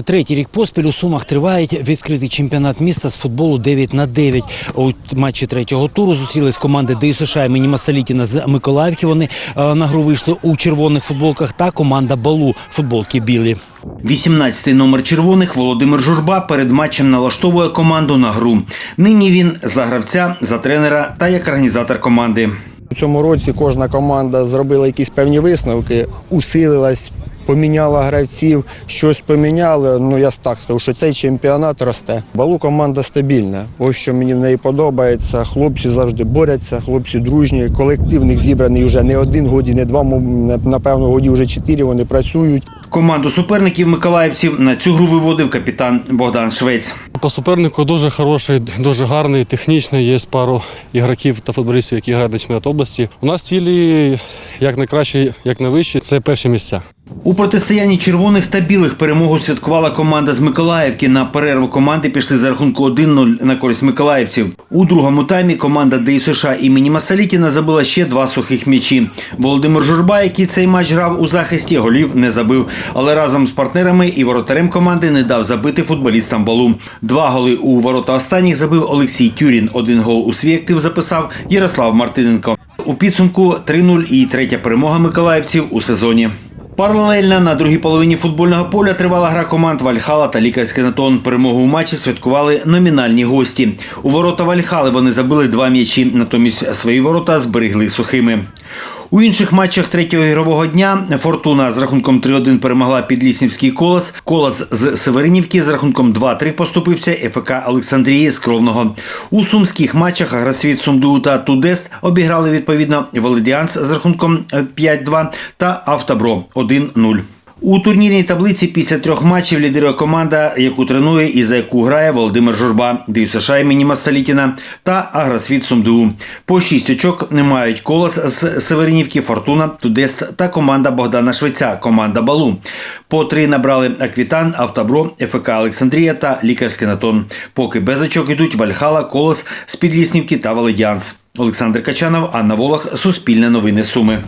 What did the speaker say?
Третій рік поспіль у Сумах триває відкритий чемпіонат міста з футболу 9 на 9. У матчі третього туру зустрілись команди ДЮСШ імені Масалітіна з Миколаївки. Вони е, на гру вийшли у червоних футболках та команда Балу футболки білі. 18-й номер червоних Володимир Журба перед матчем налаштовує команду на гру. Нині він за гравця, за тренера та як організатор команди. У цьому році кожна команда зробила якісь певні висновки, усилилась, поміняла гравців, щось поміняли. Ну я так скажу, що цей чемпіонат росте. Балу команда стабільна. Ось що мені в неї подобається. Хлопці завжди борються, хлопці дружні. Колектив них зібраний вже не один годі, не два, напевно, годі вже чотири. Вони працюють. Команду суперників миколаївців на цю гру виводив капітан Богдан Швець. По супернику дуже хороший, дуже гарний, технічний. Є пару ігроків та футболістів, які грають на чемпіонат області. У нас цілі як найкраще, як найвищі це перші місця. У протистоянні червоних та білих перемогу святкувала команда з Миколаївки. На перерву команди пішли за рахунку 1-0 на користь миколаївців. У другому таймі команда ДЮСШ імені Масалітіна забила ще два сухих м'ячі. Володимир Журба, який цей матч грав у захисті, голів не забив. Але разом з партнерами і воротарем команди не дав забити футболістам балу. Два голи у ворота останніх забив Олексій Тюрін. Один гол у свій актив записав Ярослав Мартиненко. У підсумку 3-0 і третя перемога миколаївців у сезоні. Паралельно на другій половині футбольного поля тривала гра команд Вальхала та Лікарський Натон. Перемогу у матчі святкували номінальні гості. У ворота Вальхали вони забили два м'ячі, натомість свої ворота зберегли сухими. У інших матчах третього ігрового дня Фортуна з рахунком 3-1 перемогла Підліснівський колос. Колос з Северинівки з рахунком 2-3 поступився ФК Олександрії з Кровного. У сумських матчах Гросвіт Сумду та Тудест обіграли відповідно Володіанс з рахунком е, 5-2 та Автобро 1-0. У турнірній таблиці після трьох матчів лідирує команда, яку тренує і за яку грає Володимир Журба, ДЮСШ імені Масалітіна та Агросвіт Сумду. По шість очок не мають колос з Северинівки, Фортуна, Тудест та команда Богдана Швеця, команда Балу. По три набрали Аквітан, Автобро, ФК Олександрія та Лікарський Натон. Поки без очок йдуть Вальхала, Колос, Спідліснівки та Валедіанс. Олександр Качанов, Анна Волох, Суспільне новини Суми.